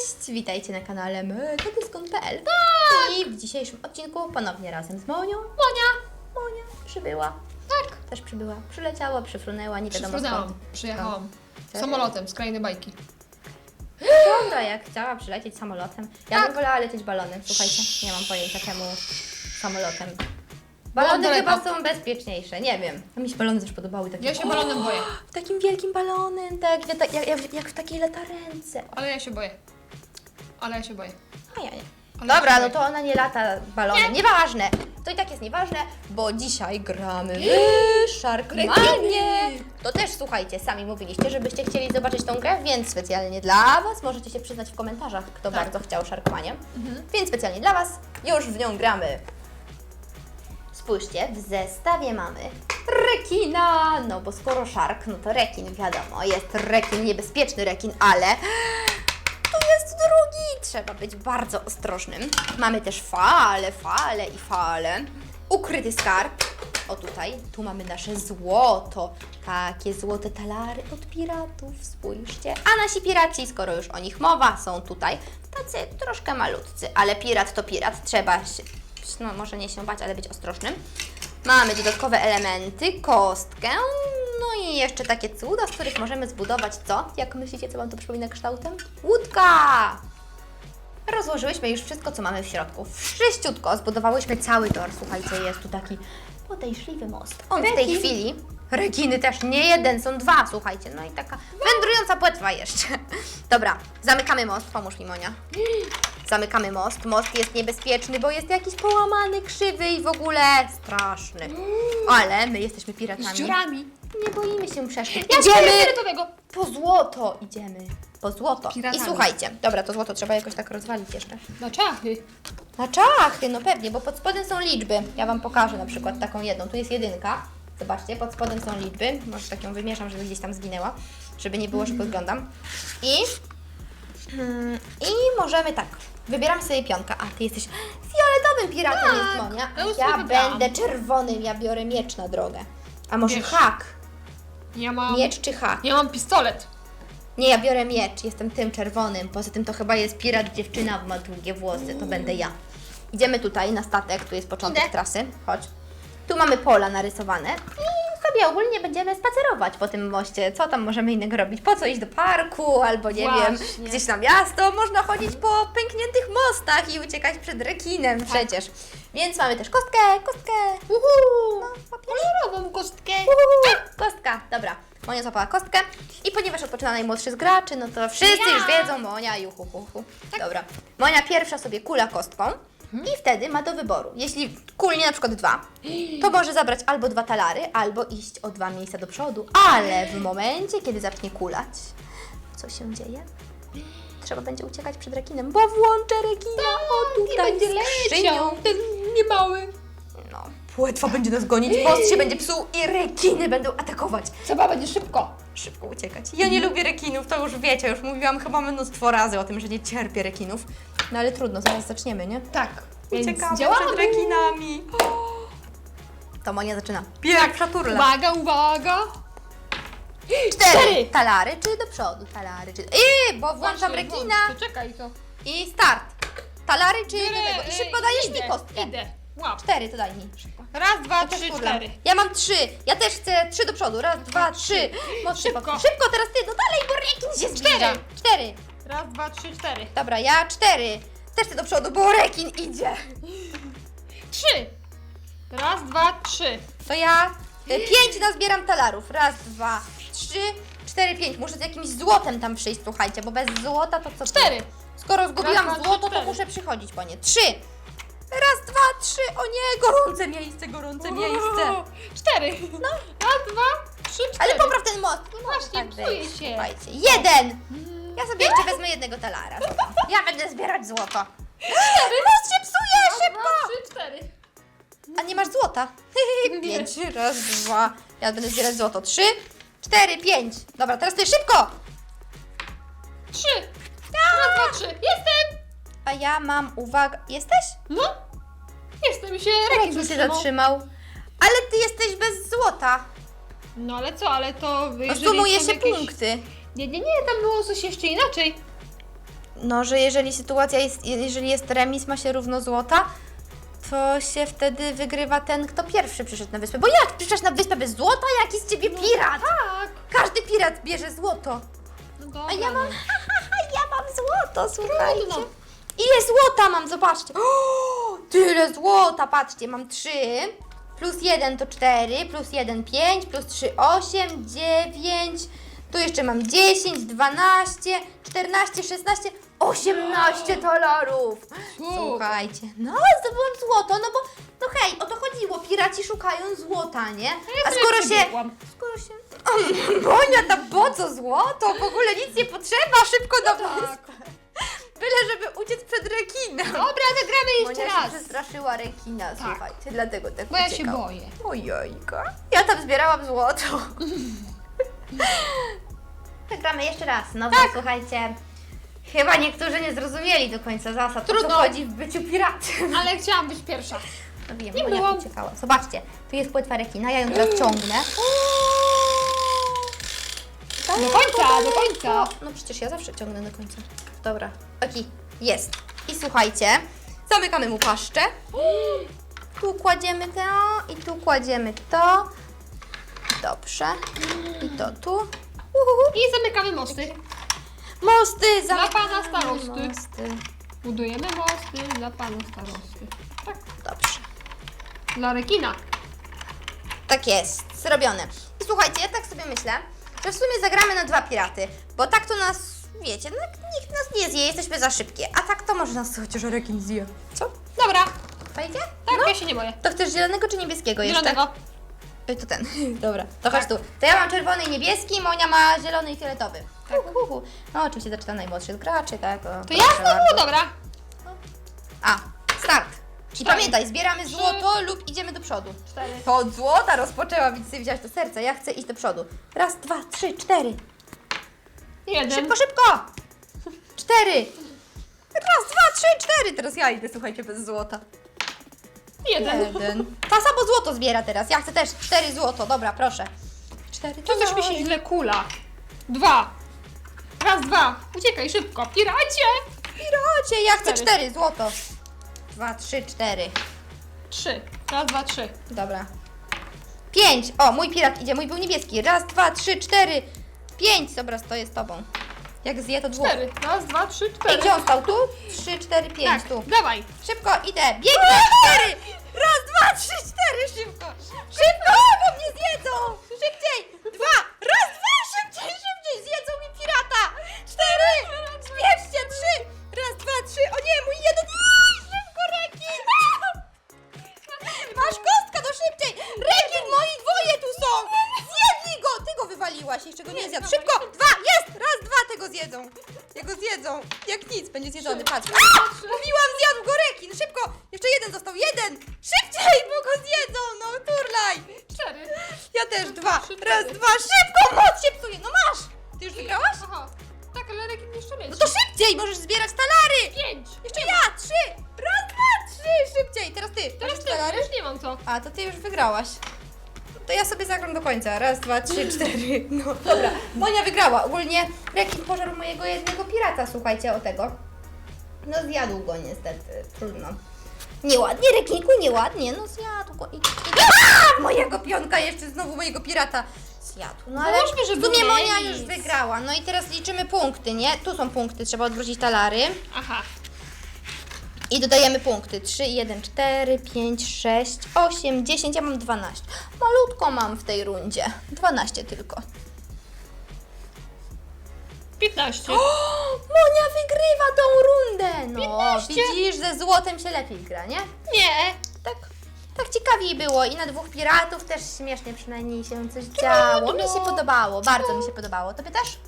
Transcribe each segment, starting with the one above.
Cześć! Witajcie na kanale megadyskont.pl I w dzisiejszym odcinku ponownie razem z Monią. Monia! Monia przybyła. Tak. Też przybyła. Przyleciała, przyfrunęła, nie wiadomo skąd. przyjechałam. Tak. Samolotem z krainy bajki. Dobra, jak chciała przylecieć samolotem. Ja Tak. bym wolała lecieć balonem, słuchajcie. Nie mam pojęcia czemu samolotem. Balony daleko. chyba są bezpieczniejsze, nie wiem. A mi się balony też podobały takie. Ja się balonem boję, takim wielkim balonem, tak, jak, jak, jak, jak w takiej latarence. ale ja się boję. Ale ja się boję. A ja nie. Ale Dobra, się no boję. to ona nie lata balonem. Nieważne. To i tak jest nieważne, bo dzisiaj gramy w Sharkmanie. To też słuchajcie, sami mówiliście, żebyście chcieli zobaczyć tą grę, więc specjalnie dla Was możecie się przyznać w komentarzach, kto Tak. bardzo chciał Sharkmanie. Więc specjalnie dla Was już w nią gramy. Spójrzcie, w zestawie mamy rekina, no bo skoro shark, no to rekin, wiadomo, jest rekin, niebezpieczny rekin, ale trzeba być bardzo ostrożnym. Mamy też fale, fale i fale. Ukryty skarb, o tutaj, tu mamy nasze złoto, takie złote talary od piratów, spójrzcie. A nasi piraci, skoro już o nich mowa, są tutaj tacy troszkę malutcy, ale pirat to pirat, trzeba się, no może nie się bać, ale być ostrożnym. Mamy dodatkowe elementy, kostkę, no i jeszcze takie cuda, z których możemy zbudować co? Jak myślicie, co Wam to przypomina kształtem? Łódka! Rozłożyłyśmy już wszystko, co mamy w środku. Wszyściutko zbudowałyśmy cały tor. Słuchajcie, jest tu taki podejrzliwy most. On w tej Rekin. chwili... Rekiny też, nie jeden, są dwa, słuchajcie. No i taka wędrująca płetwa jeszcze. Dobra, zamykamy most, pomóż mi Monia. Zamykamy most. Most jest niebezpieczny, bo jest jakiś połamany, krzywy i w ogóle straszny. Ale my jesteśmy Z piratami. dziurami. Nie boimy się przeszkód. Ja Idziemy fioletowego. Po złoto. Idziemy po złoto. Piratami. I słuchajcie, dobra, to złoto trzeba jakoś tak rozwalić jeszcze. Na czachy. Na czachy, no pewnie, bo pod spodem są liczby. Ja Wam pokażę na przykład taką jedną. Tu jest jedynka. Zobaczcie, pod spodem są liczby. Może tak ją wymieszam, żeby gdzieś tam zginęła, żeby nie było, że podglądam. I, mm, I możemy tak. Wybieram sobie pionka. A, ty jesteś fioletowym piratem, Tak, jest Monia. ja Ja będę czerwonym, ja biorę miecz na drogę. A może Wiesz. hak? Ja mam... Miecz czy hak? Ja mam pistolet. Nie, ja biorę miecz, jestem tym czerwonym. Poza tym to chyba jest pirat dziewczyna, bo ma długie włosy, to będę ja. Idziemy tutaj na statek, tu jest początek Idę. trasy. Chodź. Tu mamy pola narysowane i sobie ogólnie będziemy spacerować po tym moście. Co tam możemy innego robić? Po co iść do parku albo nie wiem, Właśnie. gdzieś na miasto? Można chodzić po pękniętych mostach i uciekać przed rekinem przecież. Więc mamy też kostkę, kostkę. Uhu! No, łapiesz? Kolorową kostkę. Uhu, Kostka, dobra. Monia złapała kostkę i ponieważ odpoczyna najmłodszy z graczy, no to wszyscy Ja. już wiedzą, Monia, juhu, hu, hu. Dobra. Monia pierwsza sobie kula kostką i wtedy ma do wyboru. Jeśli kulnie na przykład dwa, to może zabrać albo dwa talary, albo iść o dwa miejsca do przodu, ale w momencie, kiedy zacznie kulać, co się dzieje? Trzeba będzie uciekać przed rekinem, bo włączę rekina, o I tutaj będzie skrzynią. leciał ten niemały. No, płetwa będzie nas gonić, most się będzie psuł i rekiny będą atakować. Trzeba będzie szybko. Szybko uciekać. Ja nie lubię rekinów, to już wiecie, już mówiłam chyba mnóstwo razy o tym, że nie cierpię rekinów. No ale trudno, zaraz zaczniemy, nie? Tak. Uciekamy przed rekinami. To Monia zaczyna. Pierwsza turla. Uwaga, uwaga. Cztery. Talary czy do przodu? Talary czy... Ej, bo włączam Właśnie, rekina. włącz, to Czekaj to. I start. Talary czy do tego? I ej, szybko dajesz idę, mi kostkę. Idę. Łap. Cztery to daj mi. Raz, dwa, trzy, cztery. Ja mam trzy. Ja też chcę trzy do przodu. Raz, dwa, trzy. Szybko. szybko. Teraz ty. No dalej, bo rekin się zbliża. Cztery. Cztery. Raz, dwa, trzy, cztery. Dobra, ja cztery. Też chcę do przodu, bo rekin idzie. Trzy. Raz, dwa, trzy. To ja y, pięć nazbieram talarów. Raz, dwa, trzy, cztery, pięć. Muszę z jakimś złotem tam przyjść, słuchajcie, bo bez złota to co? to? Cztery. Skoro zgubiłam Raz, dwa, złoto, trzy, to cztery. muszę przychodzić po nie. Trzy. Raz, dwa, trzy. O nie, gorące miejsce, gorące miejsce. Cztery. No. Raz, dwa, trzy, cztery. Ale popraw ten most. Może Właśnie, tak psuje być. się. Słuchajcie, jeden. Ja sobie jeszcze wezmę jednego talara. Ja będę zbierać złoto. Most się psuje, Raz, szybko. dwa, trzy, cztery. A nie masz złota? Pięć, raz, dwa. Ja będę zbierać złoto. Trzy, cztery, pięć. Dobra, teraz ty szybko. Trzy. Raz, dwa, trzy. Jestem. A ja mam, uwaga, jesteś? No. Jestem się rekin się zatrzymał. Ale ty jesteś bez złota. No ale co, ale to... No jeżeli sumuje są się jakieś- punkty. Nie, nie, nie, tam było coś jeszcze inaczej. no, że jeżeli sytuacja jest, jeżeli jest remis, ma się równo złota, to się wtedy wygrywa ten, kto pierwszy przyszedł na wyspę. Bo jak przyszedłeś na wyspę bez złota? Jaki z ciebie pirat? Tak. Każdy pirat bierze złoto. No dobra. A ja mam, no. ja mam złoto, słuchajcie. Trudno. Ile złota mam, zobaczcie. O, tyle złota, patrzcie, mam 3, plus 1 to 4, plus 1 5, plus 3 8, 9, tu jeszcze mam 10, 12, 14, 16, 18 dolarów. Słuchajcie, no zdobyłam złoto, no bo, no hej, o to chodziło, piraci szukają złota, nie? A sobie skoro się, skoro się... O, Bonia, ta po co złoto? W ogóle nic nie potrzeba, szybko do Tak. Przestraszyła rekina, słuchajcie, dlatego tak Bo ja się uciekał. boję. Ojojka. Ja tam zbierałam złoto. Zagramy jeszcze raz. No bo Tak. słuchajcie, chyba niektórzy nie zrozumieli do końca zasad, o co Trudno. chodzi w byciu piratem. Ale chciałam być pierwsza. No wiem, Nie Monia byłam. uciekała. Zobaczcie, tu jest płetwa rekina, ja ją teraz ciągnę. Do końca, do końca. No przecież ja zawsze ciągnę do końca. Dobra, taki jest. I słuchajcie, zamykamy mu paszczę. Tu kładziemy to i tu kładziemy to. Dobrze. I to tu. Uhuhu. I zamykamy mosty. Mosty, Dla zamykamy pana starosty. Mosty. Budujemy mosty dla pana starosty. Tak. Dobrze. Dla rekina. Tak jest, zrobione. I słuchajcie, ja tak sobie myślę, że w sumie zagramy na dwa piraty, bo tak to nas, wiecie, no, nikt nas nie zje, jesteśmy za szybkie, a tak to może nas chociaż rekin zje. Co? Dobra. Fajnie? Tak, ja się nie boję. To chcesz zielonego czy niebieskiego jeszcze? Zielonego. Oj, to ten. Dobra, to chodź tu. To ja mam czerwony i niebieski, Monia ma zielony i fioletowy. Tak. Hu, hu, hu. No oczywiście zaczyna najmłodszy z graczy, tak? O, To proszę znowu, bardzo. dobra. A, start. I Cztery. pamiętaj, zbieramy złoto lub idziemy do przodu. Cztery. To od złota rozpoczęła, więc sobie wziąć to serce. Ja chcę iść do przodu. Raz, dwa, trzy, cztery. Jeden. Szybko, szybko! Cztery. Raz, dwa, trzy, cztery. Teraz ja idę, słuchajcie, bez złota. Jeden. Jeden. Ta samo złoto zbiera teraz. Ja chcę też cztery złoto. Dobra, proszę. Cztery To coś mi się źle kula. Dwa. Raz, dwa. Uciekaj szybko. Piracie. Piracie, ja chcę Cztery. cztery złoto. Dwa, trzy, cztery. Trzy. Raz, dwa, trzy. Dobra. Pięć. O, mój pirat idzie, mój był niebieski. Raz, dwa, trzy, cztery. Pięć. Dobra, stoję z tobą. Jak zje, to dwóch. Cztery. Raz, dwa, trzy, Ej, cztery. gdzie on stał? Tu? Trzy, cztery, pięć. Tak, Tu. dawaj. Szybko, idę. Biegnę. Cztery. Raz, dwa, trzy, cztery. Szybko. Szybko, bo mnie zjedzą. Raz, dwa. Szybko, moc się psuje. No masz. Ty już wygrałaś? Aha. Tak, ale rekin jeszcze leci. No to szybciej. Możesz zbierać talary. Pięć. Jeszcze ja. Trzy. Raz, dwa, trzy. Szybciej. Teraz ty. Teraz Masz ty, talary? już nie mam co. A, to ty już wygrałaś. To ja sobie zagram do końca. Raz, dwa, trzy, cztery. No dobra. Monia wygrała. Ogólnie rekin pożarł mojego jednego pirata, słuchajcie o tego. No zjadł go niestety. Trudno. Nieładnie, rekinku, nieładnie. No zjadł go i... i... Mojego pionka jeszcze znowu mojego pirata zjadł. No ale Załóżmy, że w sumie był Monia remis. już wygrała. No i teraz liczymy punkty, nie? Tu są punkty, trzeba odwrócić talary. Aha. I dodajemy punkty. 3, 1, 4, 5, 6, 8, 10. Ja mam 12. Malutko mam w tej rundzie. 12 tylko. Piętnaście. Monia wygrywa tą rundę! No, 15. widzisz, ze złotem się lepiej gra, nie? Nie. Tak. Tak ciekawiej było i na dwóch piratów też śmiesznie przynajmniej się coś działo. Mi się podobało, bardzo mi się podobało. Tobie też?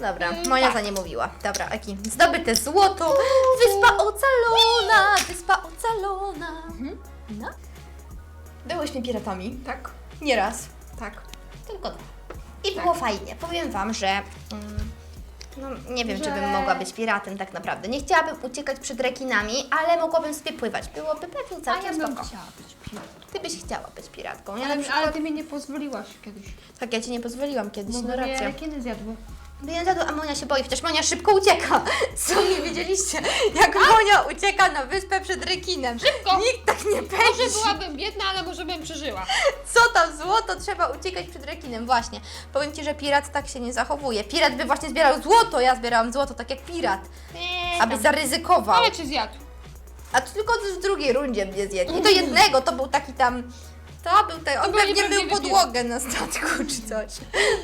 Dobra, Mm, Monia tak. za nie mówiła. Dobra, Aki, zdobyte złoto, wyspa ocalona, wyspa ocalona. No. Byłyśmy piratami. Tak. Nieraz. Tak. Tylko dwa. I było fajnie. Powiem Wam, że mm, no, nie wiem, czy Że- bym mogła być piratem tak naprawdę. Nie chciałabym uciekać przed rekinami, ale mogłabym sobie pływać. Byłoby pewnie A całkiem ja bym spoko. chciała być piratką. Ty byś chciała być piratką. Ja na Ale, przykład... ale ty mi nie pozwoliłaś kiedyś. Tak, ja Ci nie pozwoliłam kiedyś, Bo no mnie racja. rekiny zjadły. Bieniazjadu, a Monia się boi, chociaż Monia szybko ucieka. Co nie widzieliście? Jak Monia ucieka na wyspę przed rekinem. Szybko. Nikt tak nie Może pędzi. byłabym biedna, ale może bym przeżyła. Co tam złoto? Trzeba uciekać przed rekinem. Właśnie. Powiem Ci, że pirat tak się nie zachowuje. Pirat by właśnie zbierał złoto. Ja zbierałam złoto tak jak pirat. Eee, Aby tam. zaryzykował. Ale cię zjadł. A to tylko w drugiej rundzie mnie zjedli. I to jednego, to był taki tam... To był ten, on był pewnie nieprawdziwy podłogę na statku czy coś.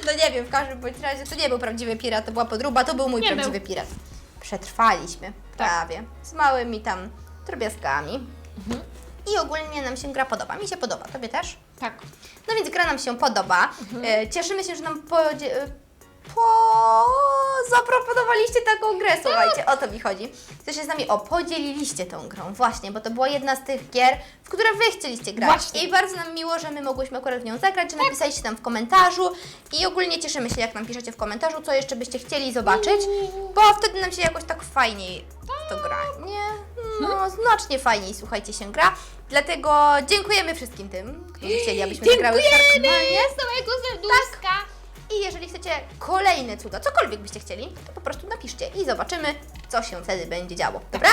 No nie wiem, w każdym bądź razie to nie był prawdziwy pirat, to była podróba, to był mój Nie prawdziwy pirat. Przetrwaliśmy, prawie, z małymi tam drobiazgami. I ogólnie nam się gra podoba. Mi się podoba, tobie też? Tak. No więc gra nam się podoba. E, cieszymy się, że nam podzie- e, po... zaproponowaliście taką grę, słuchajcie, o to mi chodzi. Że się z nami, o, podzieliliście tą grą, właśnie, bo to była jedna z tych gier, w które Wy chcieliście grać. Właśnie. I bardzo nam miło, że my mogłyśmy akurat w nią zagrać, że napisaliście tam w komentarzu i ogólnie cieszymy się, jak nam piszecie w komentarzu, co jeszcze byście chcieli zobaczyć, bo wtedy nam się jakoś tak fajniej w to gra, nie? No, znacznie fajniej, słuchajcie, się gra. Dlatego dziękujemy wszystkim tym, którzy chcieli, abyśmy zagrały w Sharkmanie. z całego serduszka. I jeżeli chcecie kolejne cuda, cokolwiek byście chcieli, to po prostu napiszcie i zobaczymy, co się wtedy będzie działo. Dobra?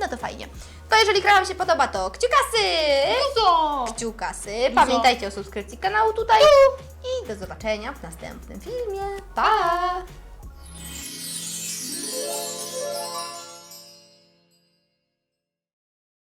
No to fajnie. To jeżeli gra Wam się podoba, to kciukasy! Buzo. Kciukasy! Pamiętajcie o subskrypcji kanału tutaj. I do zobaczenia w następnym filmie. Pa!